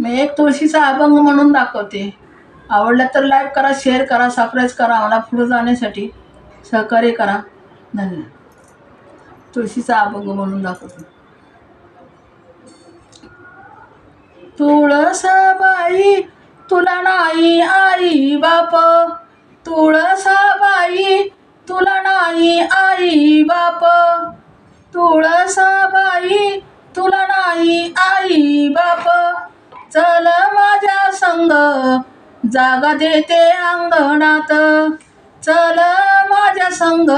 मी एक तुळशीचा अभंग म्हणून दाखवते. आवडला तर लाईक करा शेअर करा सबस्क्राईब करा. मला पुढे जाण्यासाठी सहकार्य करा. धन्यवाद. तुळशीचा अभंग म्हणून दाखवतो. तुळसाबाई तुला नाही आई बाप. तुळसाबाई तुला नाही आई बाप. तुळसाबाई तुला नाही आई बाप. चल माझ्या संग जागा देते अंगणात. चल माझ्या संग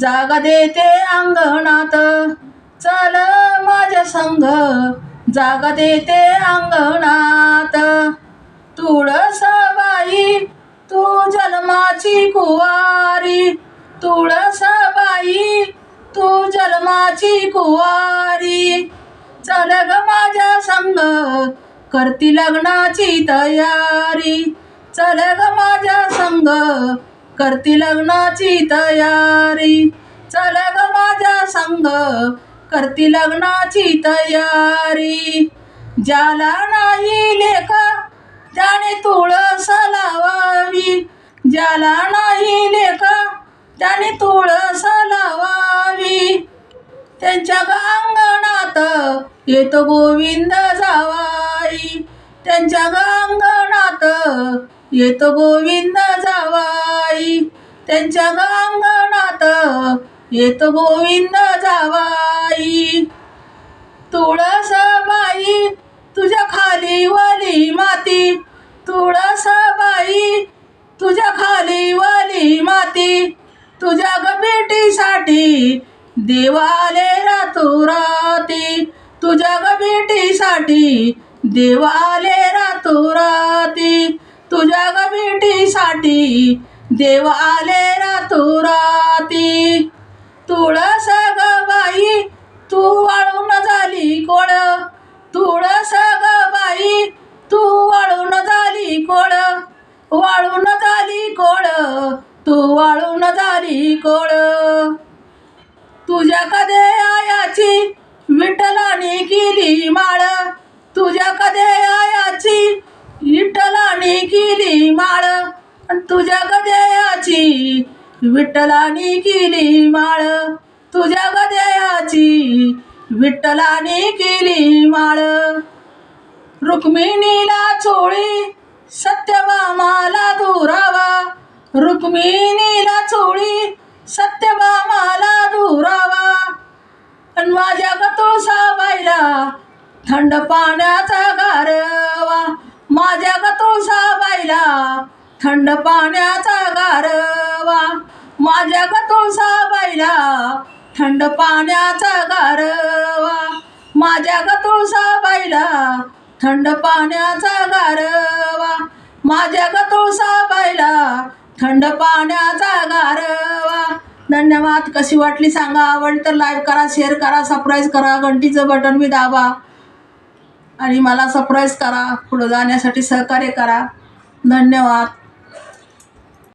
जागा देते अंगणात. चल माझ्या संग जागा देते अंगणात. तुळसबाई तू जन्माची कुवारी. तुळसबाई तू जन्माची कुवारी. चल ग माझ्या संग करती लग्नाची तयारी. चल ग माझ्या संग करती लग्नाची तयारी. चल ग माझ्या संग करती लग्नाची तयारी. ज्याला नाही लेखा त्याने तुळस लावावी. ज्याला नाही लेखा त्याने तुळस लावावी. त्यांच्या अंगणात येतो गोविंद जावाई त्यांच्या गांगणात. येतो गोविंद जावाई त्यांच्या गांगणात. येतो गोविंद जावाई. तुळसाबाई तुझ्या खाली वाली माती. तुळसाबाई तुझ्या खाली वाली माती. तुझ्या ग बेटीसाठी देवाले रातोराती तुझ्या ग बेटीसाठी देवाले रातोराती तुझ्या ग बेटीसाठी देवाले रातोराती तुळस ग बाई तू वाळून झाली कोळ. तुळस ग बाई तू वाळून झाली कोळ. वाळून झाली कोळ तू वाळून झाली कोळ. तुझ्या कदे आयाची विठलाने केली माळ. तुझ्या कदे आयाची? विठ्ठलानी केली माळ. तुझ्या गदयाची विठ्ठलानी केली माळ. तुझ्या गदयाची विठ्ठलानी केली माळ. रुक्मिणीला चोळी सत्यभामाला दुरावा. रुक्मिणीला चोळी सत्यभामाला दुरावा. आणि माझ्या गतुळसाबाईला थंड पाण्याचा गारवा माझ्या गतुळसाबाईला थंड पाण्याचा गारवा माझ्या गतुळसाबाईला थंड पाण्याचा गारवा माझ्या गतुळसाबाईला थंड पाण्याचा गारवा माझ्या गतुळसाबाईला थंड पाण्याचा गारवा. धन्यवाद. कशी वाटली सांगा. आवडली तर लाईक करा शेअर करा सरप्राईज करा. घंटीचं बटन मी दाबा. आणि मला सरप्राईज करा पुढं जाण्यासाठी सहकार्य करा. धन्यवाद.